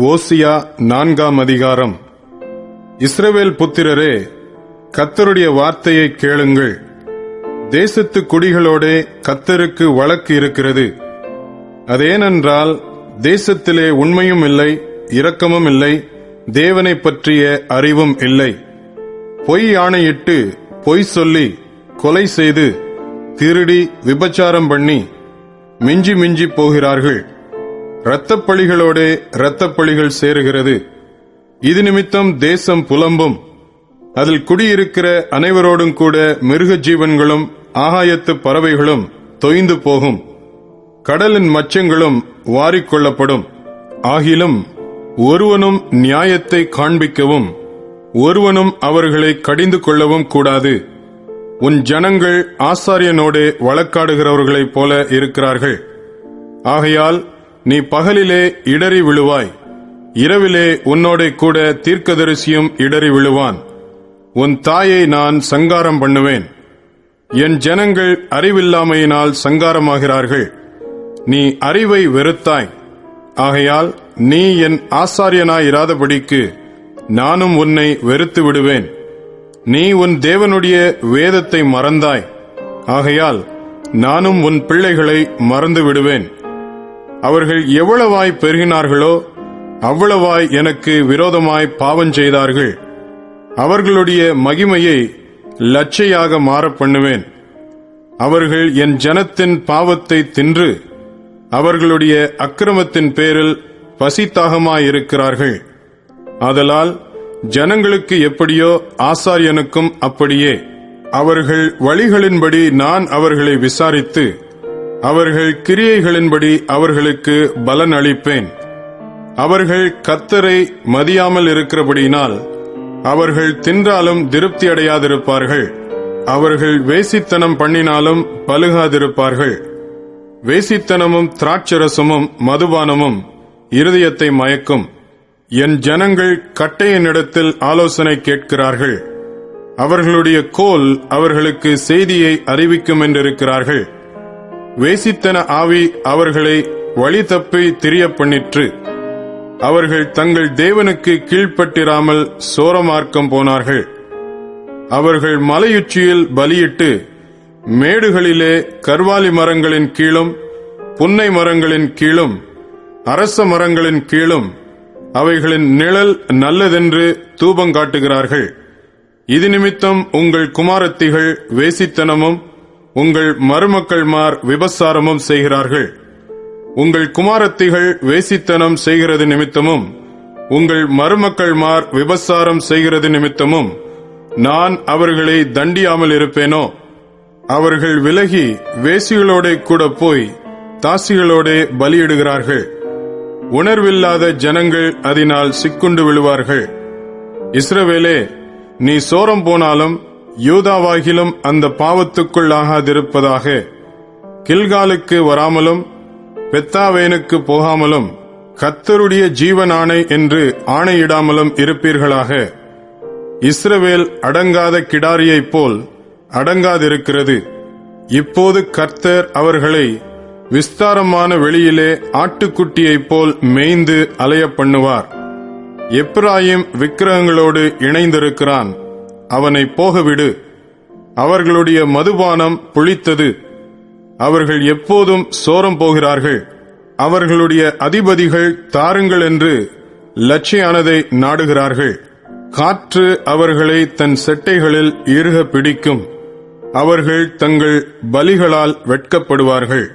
ஓசியா நான்காம் அதிகாரம். இஸ்ரவேல் புத்திரரே கத்தருடைய வார்த்தையை கேளுங்கள். தேசத்து குடிகளோடே கத்தருக்கு வழக்கு இருக்கிறது. அதேனென்றால் தேசத்திலே உண்மையும் இல்லை இரக்கமும் இல்லை தேவனை பற்றிய அறிவும் இல்லை. பொய் ஆணையிட்டு பொய் சொல்லி கொலை செய்து திருடி விபச்சாரம் பண்ணி மிஞ்சி மிஞ்சி போகிறார்கள். இரத்தப்பழிகளோடே இரத்தப்பழிகள் சேருகிறது. இது நிமித்தம் தேசம் புலம்பும். அதில் குடியிருக்கிற அனைவரோடும் கூட மிருக ஜீவன்களும் ஆகாயத்து பறவைகளும் தொய்ந்து போகும். கடலின் மச்சங்களும் வாரிக்கொள்ளப்படும் ஆகிலும் ஒருவனும் நியாயத்தை காண்பிக்கவும் ஒருவனும் அவர்களை கடிந்து கொள்ளவும் கூடாது. உன் ஜனங்கள் ஆசாரியனோடு வழக்காடுகிறவர்களைப் போல இருக்கிறார்கள். ஆகையால் நீ பகலிலே இடறி விழுவாய். இரவிலே உன்னோடே கூட தீர்க்கதரிசியும் இடறி விழுவான். உன் தாயை நான் சங்காரம் பண்ணுவேன். என் ஜனங்கள் அறிவில்லாமையினால் சங்காரமாகிறார்கள். நீ அறிவை வெறுத்தாய். ஆகையால் நீ என் ஆசாரியனாயிராதபடிக்கு நானும் உன்னை வெறுத்து விடுவேன். நீ உன் தேவனுடைய வேதத்தை மறந்தாய். ஆகையால் நானும் உன் பிள்ளைகளை மறந்து விடுவேன். அவர்கள் எவ்வளவாய் பெருகினார்களோ அவ்வளவாய் எனக்கு விரோதமாய் பாவம் செய்தார்கள். அவர்களுடைய மகிமையை லட்சையாக மாறப் பண்ணுவேன். அவர்கள் என் ஜனத்தின் பாவத்தை தின்று அவர்களுடைய அக்கிரமத்தின் பேரில் பசித்தாகமாயிருக்கிறார்கள். ஆதலால் ஜனங்களுக்கு எப்படியோ ஆசாரியனுக்கும் அப்படியே அவர்கள் வழிகளின்படி நான் அவர்களை விசாரித்து அவர்கள் கிரியைகளின்படி அவர்களுக்கு பலன் அளிப்பேன் அவர்கள் கத்தரை மதியாமல் இருக்கிறபடியினால் அவர்கள் தின்றாலும் திருப்தி அடையாதிருப்பார்கள் அவர்கள் வேசித்தனம் பண்ணினாலும் பழுகாதிருப்பார்கள். வேசித்தனமும் திராட்சரசமும் மதுபானமும் இருதயத்தை மயக்கும். என் ஜனங்கள் கட்டையனிடத்தில் ஆலோசனை கேட்கிறார்கள். அவர்களுடைய கோல் அவர்களுக்கு செய்தியை அறிவிக்கும் என்றிருக்கிறார்கள். வேசித்தன ஆவி அவர்களை வழி தப்பி திரிய பண்ணிற்று அவர்கள் தங்கள் தேவனுக்கு கீழ்ப்பட்டிராமல் சோரமார்க்கம் போனார்கள். அவர்கள் மலையுச்சியில் பலியிட்டு மேடுகளிலே கர்வாலி மரங்களின் கீழும் புன்னை மரங்களின் கீழும் அரச மரங்களின் கீழும் அவைகளின் நிழல் நல்லதென்று தூபம் காட்டுகிறார்கள். இது நிமித்தம் உங்கள் குமாரத்திகள் வேசித்தனமும் உங்கள் மருமக்கள்மார் விபசாரமும் செய்கிறார்கள். உங்கள் குமாரத்திகள் வேசித்தனம் செய்கிறது நிமித்தமும் உங்கள் மருமக்கள்மார் விபசாரம் செய்கிறது நிமித்தமும் நான் அவர்களை தண்டியாமல் இருப்பேனோ? அவர்கள் விலகி வேசிகளோட கூட போய் தாசிகளோடே பலியிடுகிறார்கள். உணர்வில்லாத ஜனங்கள் அதனால் சிக்குண்டு விழுவார்கள். இஸ்ரவேலே நீ சோரம் போனாலும் யூதாவாகிலும் அந்த பாவத்துக்குள்ளாகாதிருப்பதாக கில்காலுக்கு வராமலும் பெத்தாவேனுக்கு போகாமலும் கத்தருடைய ஜீவன் ஆணை என்று ஆணையிடாமலும் இருப்பீர்களாக. இஸ்ரவேல் அடங்காத கிடாரியைப் போல் அடங்காதிருக்கிறது. இப்போது கர்த்தர் அவர்களை விஸ்தாரமான வெளியிலே ஆட்டுக்குட்டியைப் போல் மேய்ந்து அலைய பண்ணுவார். எப்ராயிம் விக்கிரகங்களோடு இணைந்திருக்கிறான். அவனை போகவிடு. அவர்களுடைய மதுபானம் புளித்தது. அவர்கள் எப்போதும் சோரம் போகிறார்கள். அவர்களுடைய அதிபதிகள் தாருங்கள் என்று லட்சியானதை நாடுகிறார்கள். காற்று அவர்களை தன் செட்டைகளில் இறுக பிடிக்கும். அவர்கள் தங்கள் பலிகளால் வெட்கப்படுவார்கள்.